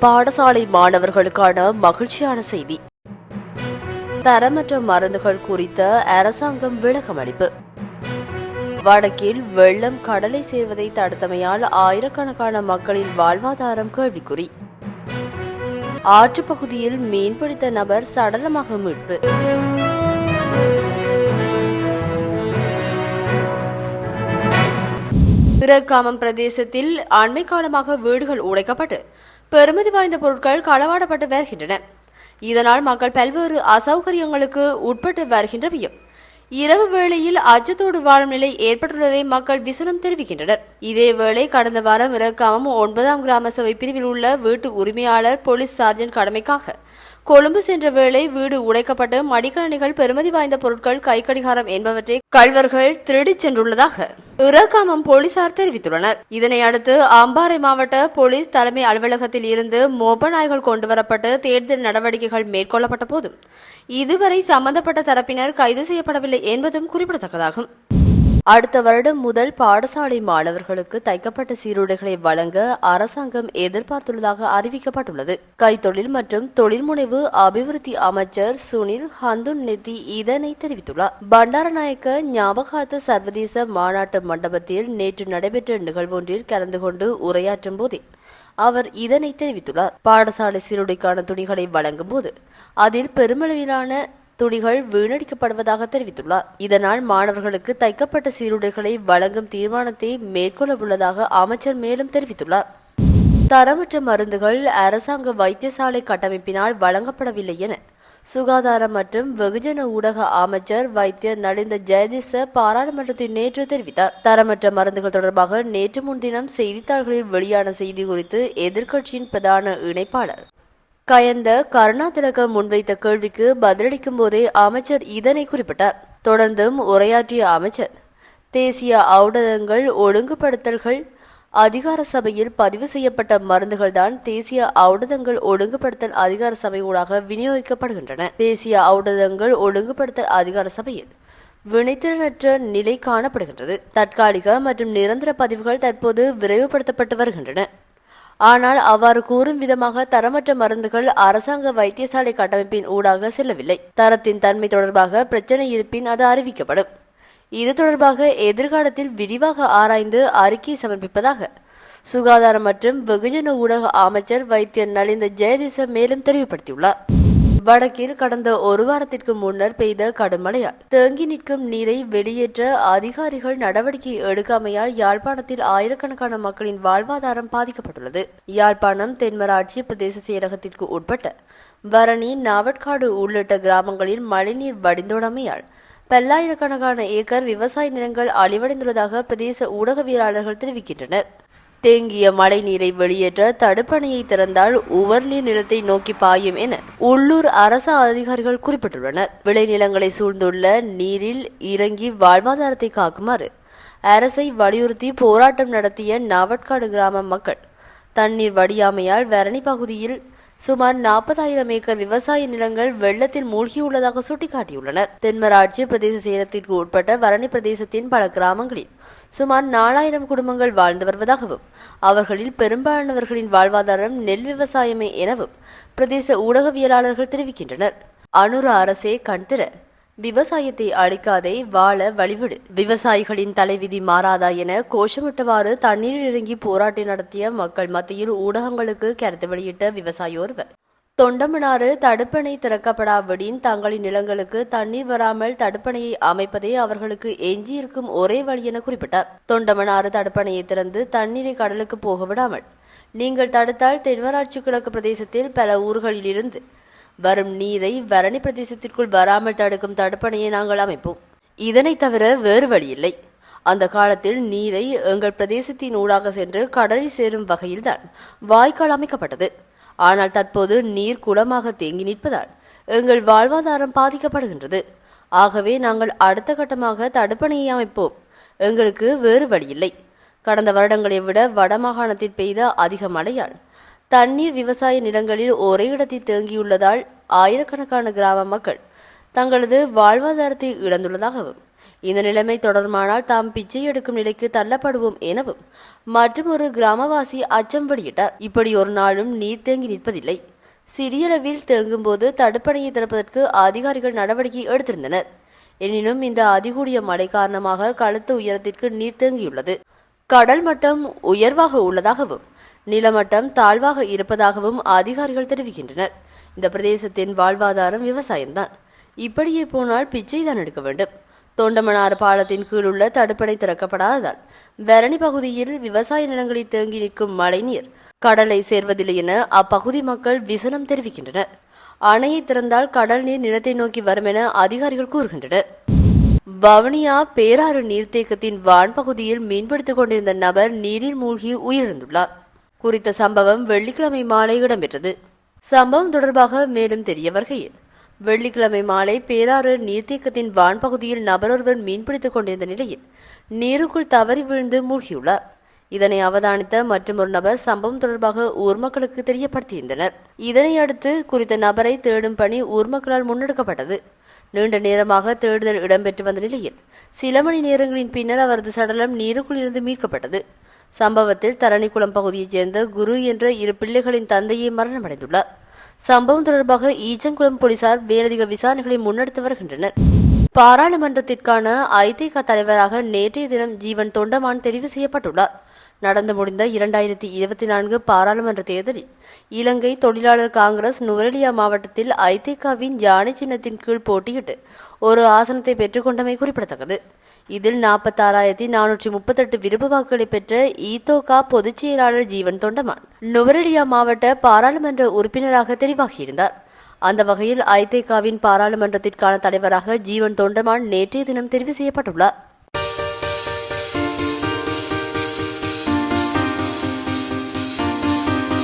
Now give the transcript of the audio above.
பாடசாலை மாணவர்களுக்கான மகிழ்ச்சியான செய்தி. தரமற்ற மருந்துகள் குறித்த அரசாங்கம் விளக்கமளிப்பு வடக்கில் வெள்ளம் கடலை சேர்வதை தடுத்தமையால் ஆயிரக்கணக்கான மக்களின் வாழ்வாதாரம் கேள்விக்குறி. ஆற்றுப் பகுதியில் மீன்பிடித்த நபர் சடலமாக மீட்பு. பிரக்காமம் பிரதேசத்தில் அண்மை காலமாக வீடுகள் உடைக்கப்பட்டு பெருமதி வாய்ந்த பொருட்கள் களவாடப்பட்டு வருகின்றன. இதனால் மக்கள் பல்வேறு அசௌகரியங்களுக்கு உட்பட்டு வருகின்றவையும். இரவு வேளையில் அச்சத்தோடு வாழும் நிலை ஏற்பட்டுள்ளதை மக்கள் விசனம் தெரிவிக்கின்றனர். இதேவேளை கடந்த வாரம் இறக்காமம் ஒன்பதாம் கிராம சபை பிரிவில் உள்ள வீட்டு உரிமையாளர் போலீஸ் சார்ஜன் கடமைக்காக கொழும்பு சென்ற வேளை வீடு உடைக்கப்பட்டு மடிக்கணிகள் பெருமதி வாய்ந்த பொருட்கள் கைக்கடிகாரம் என்பவற்றை கல்வர்கள் திருடிச் சென்றுள்ளதாக இறக்காமம் போலீசார் தெரிவித்துள்ளனர். இதனை அடுத்து அம்பாறை மாவட்ட போலீஸ் தலைமை அலுவலகத்தில் இருந்து மோப நாய்கள் கொண்டுவரப்பட்டு தேர்தல் நடவடிக்கைகள் மேற்கொள்ளப்பட்ட போதும். இதுவரை சம்பந்தப்பட்ட தரப்பினர் கைது செய்யப்படவில்லை என்பதும் குறிப்பிடத்தக்கதாகும். அடுத்த வருடம் முதல் பாடசாலை மாணவர்களுக்கு தைக்கப்பட்ட சீருடைகளை வழங்க அரசாங்கம் எதிர்பார்த்துள்ளதாக அறிவிக்கப்பட்டுள்ளது. கைத்தொழில் மற்றும் தொழில்முனைவு அபிவிருத்தி அமைச்சர் சுனில் ஹந்துன் நெத்தி இதனை தெரிவித்துள்ளார். பண்டாரநாயக்க ஞாபகார்த்த சர்வதேச மாநாட்டு மண்டபத்தில் நேற்று நடைபெற்ற நிகழ்வொன்றில் கலந்து கொண்டு உரையாற்றும் போதே அவர் இதனை தெரிவித்துள்ளார். பாடசாலை சீருடைக்கான துணிகளை வழங்கும் போது அதில் பெருமளவிலான துணிகள் வீணடிக்கப்படுவதாக தெரிவித்துள்ளார். இதனால் மாணவர்களுக்கு தைக்கப்பட்ட சீருடைகளை வழங்கும் தீர்மானத்தை மேற்கொள்ள உள்ளதாக அமைச்சர் மேலும் தெரிவித்துள்ளார். தரமற்ற மருந்துகள் அரசாங்க வைத்தியசாலை கட்டமைப்பினால் வழங்கப்படவில்லை என சுகாதார மற்றும் வெகுஜன ஊடக அமைச்சர் வைத்தியர் நலிந்த ஜெயதிச பாராளுமன்றத்தில் நேற்று தெரிவித்தார். தரமற்ற மருந்துகள் தொடர்பாக நேற்று முன்தினம் செய்தித்தாள்களில் வெளியான செய்தி குறித்து எதிர்க்கட்சியின் பிரதான இணைப்பாளர் கயந்த கருணாதிலக முன்வைத்த கேள்விக்கு பதிலளிக்கும் போதே அமைச்சர் இதனை குறிப்பிட்டார். தொடர்ந்தும் உரையாற்றிய அமைச்சர் தேசிய ஊடகங்கள் ஒழுங்குபடுத்தல்கள் அதிகார சபையில் பதிவு செய்யப்பட்ட மருந்துகள்தான் தேசிய ஊடகங்கள் ஒழுங்குபடுத்தல் அதிகார சபையூடாக விநியோகிக்கப்படுகின்றன. தேசிய ஊடகங்கள் ஒழுங்குபடுத்தல் அதிகார சபையில் வினைத்திறனற்ற நிலை காணப்படுகின்றது. தற்காலிக மற்றும் நிரந்தர பதிவுகள் தற்போது விரைவுபடுத்தப்பட்டு வருகின்றன. ஆனால் அவ்வாறு கூறும் விதமாக தரமற்ற மருந்துகள் அரசாங்க வைத்தியசாலை கட்டமைப்பின் ஊடாக செல்லவில்லை. தரத்தின் தன்மை தொடர்பாக பிரச்சனை இருப்பின் அது அறிவிக்கப்படும். இது தொடர்பாக எதிர்காலத்தில் விரிவாக ஆராய்ந்து அறிக்கை சமர்ப்பிப்பதாக சுகாதாரம் மற்றும் வெகுஜன ஊடக அமைச்சர் வைத்தியர் நலிந்த ஜெயதிச மேலும் தெளிவுபடுத்தியுள்ளார். வடக்கில் கடந்த ஒரு வாரத்திற்கு முன்னர் பெய்த கடும் மழையால் தேங்கி நிற்கும் நீரை வெளியேற்ற அதிகாரிகள் நடவடிக்கை எடுக்காமையால் யாழ்ப்பாணத்தில் ஆயிரக்கணக்கான மக்களின் வாழ்வாதாரம் பாதிக்கப்பட்டுள்ளது. யாழ்ப்பாணம் தென்மராட்சி பிரதேச செயலகத்திற்கு உட்பட்ட பரணி நாவட்காடு உள்ளிட்ட கிராமங்களில் மழைநீர் வடிந்தோடமையால் பல்லாயிரக்கணக்கான ஏக்கர் விவசாய நிலங்கள் அழிவடைந்துள்ளதாக பிரதேச ஊடகவியலாளர்கள் தெரிவிக்கின்றனர். தேங்கிய மழை நீரை வெளியேற்ற தடுப்பணையை திறந்தால் உவர்நீர் நிலத்தை நோக்கி பாயும் என உள்ளூர் அரசு அதிகாரிகள் குறிப்பிட்டுள்ளனர். விளைநிலங்களை சூழ்ந்துள்ள நீரில் இறங்கி வாழ்வாதாரத்தை காக்குமாறு அரசை வலியுறுத்தி போராட்டம் நடத்திய நாவட்காடு கிராம மக்கள் தண்ணீர் வடியாமையால் வரணி பகுதியில் சுமார் நாற்பதாயிரம் ஏக்கர் விவசாய நிலங்கள் வெள்ளத்தில் மூழ்கியுள்ளதாக சுட்டிக்காட்டியுள்ளனர். தென்மராட்சி பிரதேச செயலத்திற்கு உட்பட்ட வரணி பிரதேசத்தின் பல கிராமங்களில் சுமார் நாலாயிரம் குடும்பங்கள் வாழ்ந்து வருவதாகவும் அவர்களில் பெரும்பாலானவர்களின் வாழ்வாதாரம் நெல் விவசாயமே எனவும் பிரதேச ஊடகவியலாளர்கள் தெரிவிக்கின்றனர். அனுர அரசே கண்திற விவசாயத்தை அழிக்காதே வாழ வழிவிடு. விவசாயிகளின் தலைவிதி மாறாதா என கோஷமிட்டவாறு தண்ணீரில் இறங்கி போராட்டம் நடத்திய மக்கள் மத்தியில் ஊடகங்களுக்கு கருத்து வெளியிட்ட விவசாயி ஒருவர். தொண்டமனாறு தடுப்பணை திறக்கப்படாவிடின் தங்களின் நிலங்களுக்கு தண்ணீர் வராமல் தடுப்பணையை அமைப்பதே அவர்களுக்கு எஞ்சியிருக்கும் ஒரே வழி என குறிப்பிட்டார். தொண்டமனாறு தடுப்பணையை திறந்து தண்ணீரை கடலுக்கு போக விடாமல். நீங்கள் தடுத்தால் தென்மராட்சி கிழக்கு பிரதேசத்தில் பல ஊர்களிலிருந்து வரும் நீரை வரணி பிரதேசத்திற்குள் வராமல் தடுக்கும் தடுப்பணையை நாங்கள் அமைப்போம். இதனை தவிர வேறு வழியில்லை. அந்த காலத்தில் நீரை எங்கள் பிரதேசத்தின் ஊடாக சென்று கடலில் சேரும் வகையில்தான் வாய்க்கால் அமைக்கப்பட்டது. ஆனால் தற்போது நீர் குளமாக தேங்கி நிற்பதால் எங்கள் வாழ்வாதாரம் பாதிக்கப்படுகின்றது. ஆகவே நாங்கள் அடுத்த கட்டமாக தடுப்பணையை அமைப்போம். எங்களுக்கு வேறு வழியில்லை. கடந்த வருடங்களை விட வடமாகாணத்தில் பெய்த அதிக மழையால் தண்ணீர் விவசாய நிலங்களில் ஒரே இடத்தில் தேங்கியுள்ளதால் ஆயிரக்கணக்கான கிராம மக்கள் தங்களது வாழ்வாதாரத்தை இழந்துள்ளதாகவும் இந்த நிலைமை தொடர்மானால் தாம் பிச்சை எடுக்கும் நிலைக்கு தள்ளப்படுவோம் எனவும் மற்றும் ஒரு கிராமவாசி அச்சம் வெளியிட்டார். இப்படி ஒரு நாளும் நீர் தேங்கி நிற்பதில்லை. சிறியளவில் தேங்கும் போது தடுப்பணையை திறப்பதற்கு அதிகாரிகள் நடவடிக்கை எடுத்திருந்தனர். எனினும் இந்த அதிகூடிய மழை காரணமாக கழுத்து உயரத்திற்கு நீர் தேங்கியுள்ளது. கடல் மட்டம் உயர்வாக உள்ளதாகவும் நிலமட்டம் தாழ்வாக இருப்பதாகவும் அதிகாரிகள் தெரிவிக்கின்றனர். இந்த பிரதேசத்தின் வாழ்வாதாரம் விவசாயம்தான். இப்படியே போனால் பிச்சை தான் எடுக்க வேண்டும். தொண்டமனார் பாலத்தின் கீழ் உள்ள தடுப்பணை திறக்கப்படாததால் பரணி பகுதியில் விவசாய நிலங்களில் தேங்கி நிற்கும் மழைநீர் கடலை சேர்வதில்லை என அப்பகுதி மக்கள் விசனம் தெரிவிக்கின்றனர். அணையை திறந்தால் கடல் நீர் நிலத்தை நோக்கி வரும் என அதிகாரிகள் கூறுகின்றனர். வவுனியா பேராறு நீர்த்தேக்கத்தின் வான்பகுதியில் மீன்பிடித்துக் கொண்டிருந்த நபர் நீரில் மூழ்கி உயிரிழந்துள்ளார். குறித்த சம்பவம் வெள்ளிக்கிழமை மாலை இடம்பெற்றது. சம்பவம் தொடர்பாக மேலும் தெரிய வருகையில் வெள்ளிக்கிழமை மாலை பேராறு நீர்த்தேக்கத்தின் வான்பகுதியில் நபரொருவர் மீன்பிடித்துக் கொண்டிருந்த நிலையில் நீருக்குள் தவறி விழுந்து மூழ்கியுள்ளார். இதனை அவதானித்த மற்றொரு நபர் சம்பவம் தொடர்பாக ஊர் மக்களுக்கு தெரியப்படுத்தியிருந்தனர். இதனை அடுத்து குறித்த நபரை தேடும் பணி ஊர் மக்களால் முன்னெடுக்கப்பட்டது. நீண்ட நேரமாக தேடுதல் இடம்பெற்று வந்த நிலையில் சில மணி நேரங்களின் பின்னர் அவரது சடலம் நீருக்குள் இருந்து மீட்கப்பட்டது. சம்பவத்தில் தரணிக்குளம் பகுதியைச் சேர்ந்த குரு என்ற இரு பிள்ளைகளின் தந்தையை மரணமடைந்துள்ளார். சம்பவம் தொடர்பாக ஈச்சங்குளம் போலீசார் மேலதிக விசாரணைகளை முன்னெடுத்து வருகின்றனர். பாராளுமன்றத்திற்கான ஐதேக தலைவராக நேற்றைய தினம் ஜீவன் தொண்டமான் தெரிவு செய்யப்பட்டுள்ளார். நடந்து முடிந்த இரண்டாயிரத்தி இருபத்தி நான்கு பாராளுமன்ற தேர்தலில் இலங்கை தொழிலாளர் காங்கிரஸ் நுவரெலியா மாவட்டத்தில் ஐதேகாவின் யானை சின்னத்தின் கீழ் போட்டியிட்டு ஒரு ஆசனத்தை பெற்றுக்கொண்டமை குறிப்பிடத்தக்கது. இதில் நாற்பத்தாறாயிரத்தி நானூற்றி முப்பத்தெட்டு விருப்பு வாக்குகளை பெற்ற ஈதோகா பொதுச் செயலாளர் ஜீவன் தொண்டமான் நுவரெலியா மாவட்ட பாராளுமன்ற உறுப்பினராக தெரிவாகியிருந்தார். அந்த வகையில் ஐதேகாவின் பாராளுமன்றத்திற்கான தலைவராக ஜீவன் தொண்டமான் நேற்றைய தினம் தெரிவு செய்யப்பட்டுள்ளார்.